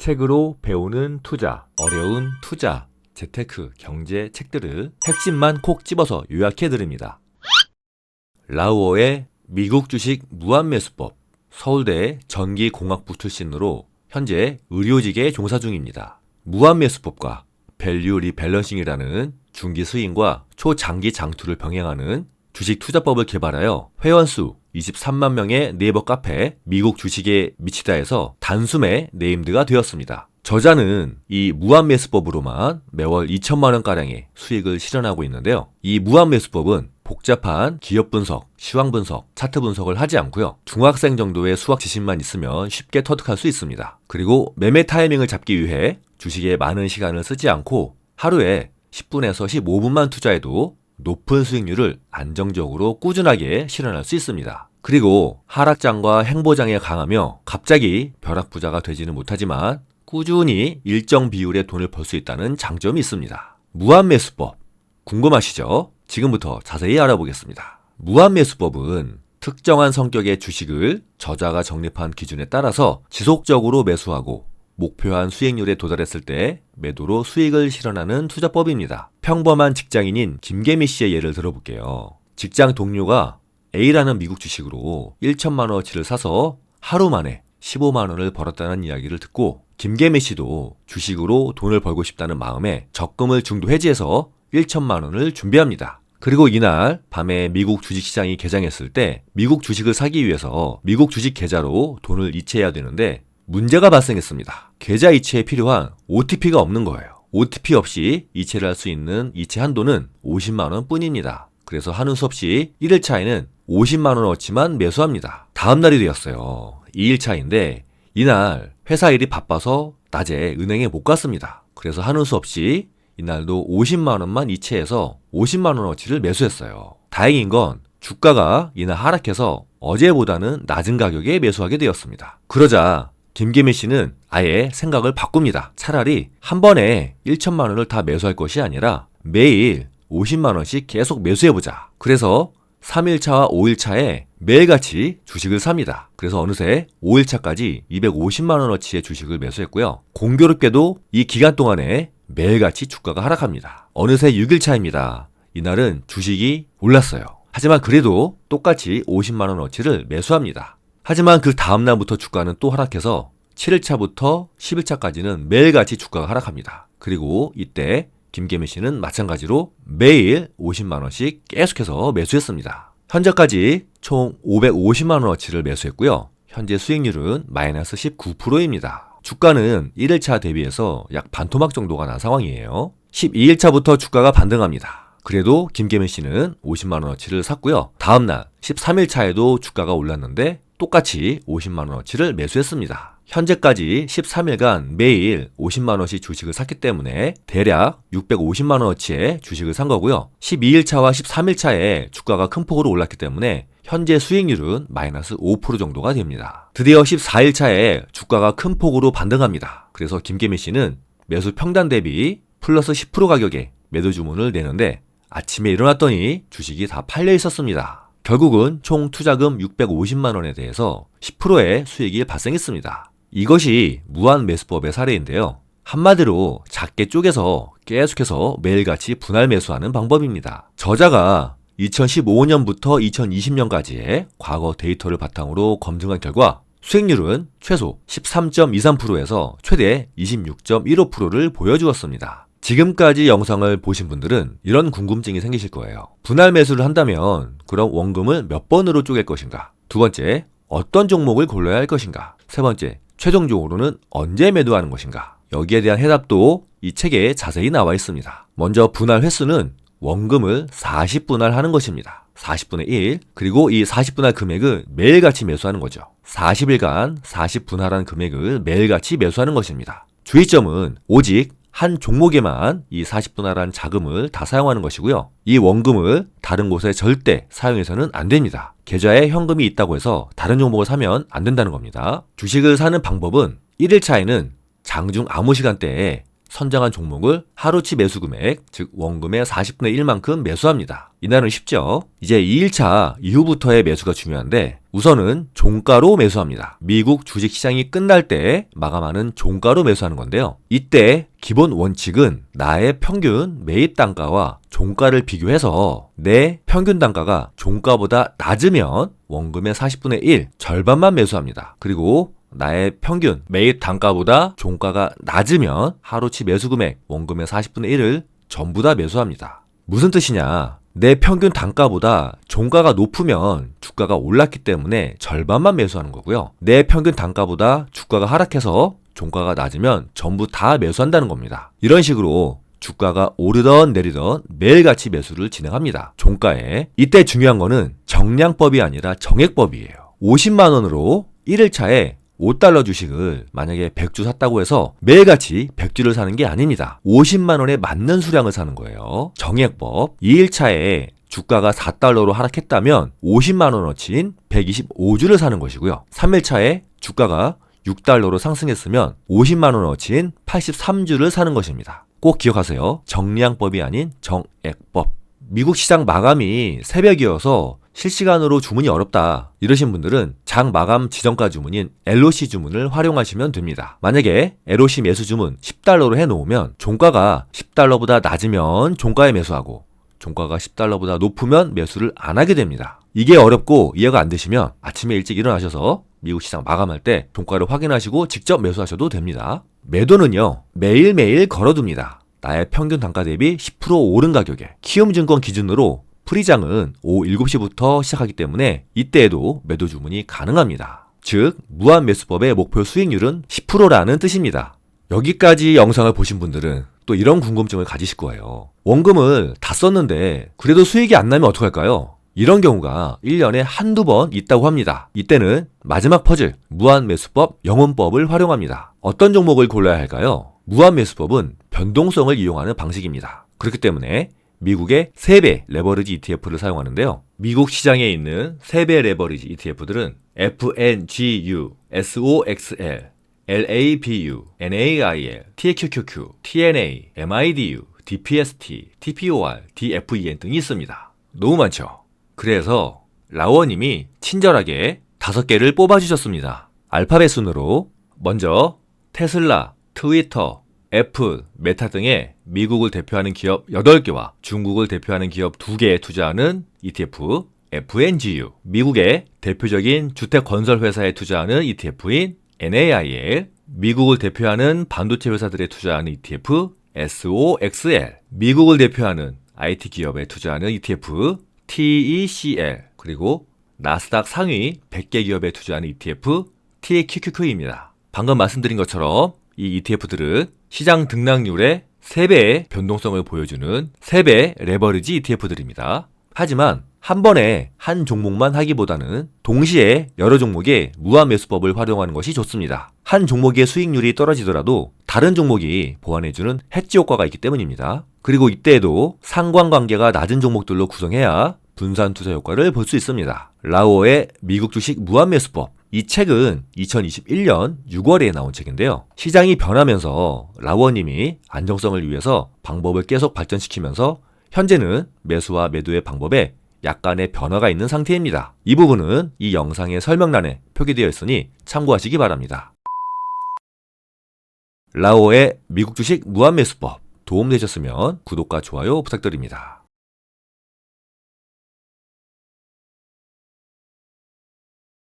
책으로 배우는 투자, 어려운 투자, 재테크, 경제 책들을 핵심만 콕 집어서 요약해 드립니다. 라우어의 미국 주식 무한매수법, 서울대 전기공학부 출신으로 현재 의료직에 종사 중입니다. 무한매수법과 밸류 리밸런싱이라는 중기 스윙과 초장기 장투를 병행하는 주식 투자법을 개발하여 회원수 23만 명의 네이버 카페 미국 주식에 미치다에서 단숨에 네임드가 되었습니다. 저자는 이 무한매수법으로만 매월 2천만 원가량의 수익을 실현하고 있는데요. 이 무한매수법은 복잡한 기업 분석, 시황 분석, 차트 분석을 하지 않고요. 중학생 정도의 수학 지식만 있으면 쉽게 터득할 수 있습니다. 그리고 매매 타이밍을 잡기 위해 주식에 많은 시간을 쓰지 않고 하루에 10분에서 15분만 투자해도 높은 수익률을 안정적으로 꾸준하게 실현할 수 있습니다. 그리고 하락장과 행보장에 강하며 갑자기 벼락부자가 되지는 못하지만 꾸준히 일정 비율의 돈을 벌 수 있다는 장점이 있습니다. 무한매수법. 궁금하시죠? 지금부터 자세히 알아보겠습니다. 무한매수법은 특정한 성격의 주식을 저자가 적립한 기준에 따라서 지속적으로 매수하고 목표한 수익률에 도달했을 때 매도로 수익을 실현하는 투자법입니다. 평범한 직장인인 김계미 씨의 예를 들어볼게요. 직장 동료가 A라는 미국 주식으로 1천만 원어치를 사서 하루 만에 15만 원을 벌었다는 이야기를 듣고 김계미 씨도 주식으로 돈을 벌고 싶다는 마음에 적금을 중도 해지해서 1천만 원을 준비합니다. 그리고 이날 밤에 미국 주식시장이 개장했을 때 미국 주식을 사기 위해서 미국 주식 계좌로 돈을 이체해야 되는데 문제가 발생했습니다. 계좌 이체에 필요한 OTP가 없는 거예요. OTP 없이 이체를 할 수 있는 이체 한도는 50만 원 뿐입니다. 그래서 하는 수 없이 1일차에는 50만 원 어치만 매수합니다. 다음 날이 되었어요. 2일차인데 이날 회사 일이 바빠서 낮에 은행에 못 갔습니다. 그래서 하는 수 없이 이날도 50만 원만 이체해서 50만 원어치를 매수했어요. 다행인 건 주가가 이날 하락해서 어제보다는 낮은 가격에 매수하게 되었습니다. 그러자 김계미 씨는 아예 생각을 바꿉니다. 차라리 한 번에 1천만 원을 다 매수할 것이 아니라 매일 50만 원씩 계속 매수해보자. 그래서 3일차와 5일차에 매일같이 주식을 삽니다. 그래서 어느새 5일차까지 250만 원어치의 주식을 매수했고요. 공교롭게도 이 기간 동안에 매일같이 주가가 하락합니다. 어느새 6일차입니다. 이날은 주식이 올랐어요. 하지만 그래도 똑같이 50만 원어치를 매수합니다. 하지만 그 다음날부터 주가는 또 하락해서 7일차부터 10일차까지는 매일같이 주가가 하락합니다. 그리고 이때 김계미 씨는 마찬가지로 매일 50만원씩 계속해서 매수했습니다. 현재까지 총 550만원어치를 매수했고요. 현재 수익률은 마이너스 19%입니다. 주가는 1일차 대비해서 약 반토막 정도가 난 상황이에요. 12일차부터 주가가 반등합니다. 그래도 김계민 씨는 50만원어치를 샀고요. 다음날 13일차에도 주가가 올랐는데 똑같이 50만원어치를 매수했습니다. 현재까지 13일간 매일 50만원씩 주식을 샀기 때문에 대략 650만원어치의 주식을 산 거고요. 12일차와 13일차에 주가가 큰 폭으로 올랐기 때문에 현재 수익률은 마이너스 5% 정도가 됩니다. 드디어 14일차에 주가가 큰 폭으로 반등합니다. 그래서 김계미 씨는 매수 평단 대비 플러스 10% 가격에 매도 주문을 내는데 아침에 일어났더니 주식이 다 팔려 있었습니다. 결국은 총 투자금 650만 원에 대해서 10%의 수익이 발생했습니다. 이것이 무한 매수법의 사례인데요. 한마디로 작게 쪼개서 계속해서 매일같이 분할 매수하는 방법입니다. 저자가 2015년부터 2020년까지의 과거 데이터를 바탕으로 검증한 결과 수익률은 최소 13.23%에서 최대 26.15%를 보여주었습니다. 지금까지 영상을 보신 분들은 이런 궁금증이 생기실 거예요. 분할 매수를 한다면 그럼 원금을 몇 번으로 쪼갤 것인가? 두 번째, 어떤 종목을 골라야 할 것인가? 세 번째, 최종적으로는 언제 매도하는 것인가? 여기에 대한 해답도 이 책에 자세히 나와 있습니다. 먼저 분할 횟수는 원금을 40분할 하는 것입니다. 40분의 1. 그리고 이 40분할 금액을 매일같이 매수하는 거죠. 40일간 40분할한 금액을 매일같이 매수하는 것입니다. 주의점은 오직 한 종목에만 이 40분할한 자금을 다 사용하는 것이고요. 이 원금을 다른 곳에 절대 사용해서는 안 됩니다. 계좌에 현금이 있다고 해서 다른 종목을 사면 안 된다는 겁니다. 주식을 사는 방법은 1일차에는 장중 아무 시간대에 선정한 종목을 하루치 매수 금액, 즉 원금의 40분의 1만큼 매수합니다. 이날은 쉽죠? 이제 2일차 이후부터의 매수가 중요한데 우선은 종가로 매수합니다. 미국 주식시장이 끝날 때 마감하는 종가로 매수하는 건데요. 이때 기본 원칙은 나의 평균 매입 단가와 종가를 비교해서 내 평균 단가가 종가보다 낮으면 원금의 40분의 1, 절반만 매수합니다. 그리고 나의 평균 매입 단가보다 종가가 낮으면 하루치 매수 금액 원금의 40분의 1을 전부 다 매수합니다. 무슨 뜻이냐? 내 평균 단가보다 종가가 높으면 주가가 올랐기 때문에 절반만 매수하는 거고요. 내 평균 단가보다 주가가 하락해서 종가가 낮으면 전부 다 매수한다는 겁니다. 이런 식으로 주가가 오르던 내리던 매일같이 매수를 진행합니다. 종가에. 이때 중요한 거는 정량법이 아니라 정액법이에요. 50만 원으로 1일차에 5달러 주식을 만약에 100주 샀다고 해서 매일같이 100주를 사는 게 아닙니다. 50만 원에 맞는 수량을 사는 거예요. 정액법. 2일차에 주가가 4달러로 하락했다면 50만 원어치인 125주를 사는 것이고요. 3일차에 주가가 6달러로 상승했으면 50만 원어치인 83주를 사는 것입니다. 꼭 기억하세요. 정량법이 아닌 정액법. 미국 시장 마감이 새벽이어서 실시간으로 주문이 어렵다. 이러신 분들은 장 마감 지정가 주문인 LOC 주문을 활용하시면 됩니다. 만약에 LOC 매수 주문 10달러로 해 놓으면 종가가 10달러보다 낮으면 종가에 매수하고 종가가 10달러보다 높으면 매수를 안 하게 됩니다. 이게 어렵고 이해가 안 되시면 아침에 일찍 일어나셔서 미국 시장 마감할 때 종가를 확인하시고 직접 매수하셔도 됩니다. 매도는요, 매일매일 걸어둡니다. 나의 평균 단가 대비 10% 오른 가격에 키움증권 기준으로 프리장은 오후 7시부터 시작하기 때문에 이때에도 매도 주문이 가능합니다. 즉, 무한 매수법의 목표 수익률은 10%라는 뜻입니다. 여기까지 영상을 보신 분들은 또 이런 궁금증을 가지실 거예요. 원금을 다 썼는데 그래도 수익이 안 나면 어떡할까요? 이런 경우가 1년에 한두 번 있다고 합니다. 이때는 마지막 퍼즐, 무한 매수법, 영혼법을 활용합니다. 어떤 종목을 골라야 할까요? 무한 매수법은 변동성을 이용하는 방식입니다. 그렇기 때문에 미국의 3배 레버리지 ETF를 사용하는데요. 미국 시장에 있는 3배 레버리지 ETF들은 FNGU, SOXL, LABU, NAIL, TQQQ, TNA, MIDU, DPST, TPOR, DFEN 등이 있습니다. 너무 많죠? 그래서 라워님이 친절하게 다섯 개를 뽑아주셨습니다. 알파벳 순으로 먼저 테슬라, 트위터, 애플, 메타 등의 미국을 대표하는 기업 8개와 중국을 대표하는 기업 2개에 투자하는 ETF FNGU, 미국의 대표적인 주택 건설 회사에 투자하는 ETF인 NAIL, 미국을 대표하는 반도체 회사들에 투자하는 ETF SOXL, 미국을 대표하는 IT 기업에 투자하는 ETF TECL, 그리고 나스닥 상위 100개 기업에 투자하는 ETF TQQQ입니다. 방금 말씀드린 것처럼 이 ETF들은 시장 등락률의 3배의 변동성을 보여주는 3배 레버리지 ETF들입니다. 하지만 한 번에 한 종목만 하기보다는 동시에 여러 종목의 무한 매수법을 활용하는 것이 좋습니다. 한 종목의 수익률이 떨어지더라도 다른 종목이 보완해주는 해지 효과가 있기 때문입니다. 그리고 이때에도 상관관계가 낮은 종목들로 구성해야 분산 투자 효과를 볼 수 있습니다. 라오의 미국 주식 무한 매수법. 이 책은 2021년 6월에 나온 책인데요. 시장이 변하면서 라워님이 안정성을 위해서 방법을 계속 발전시키면서 현재는 매수와 매도의 방법에 약간의 변화가 있는 상태입니다. 이 부분은 이 영상의 설명란에 표기되어 있으니 참고하시기 바랍니다. 라오의 미국 주식 무한 매수법 도움되셨으면 구독과 좋아요 부탁드립니다.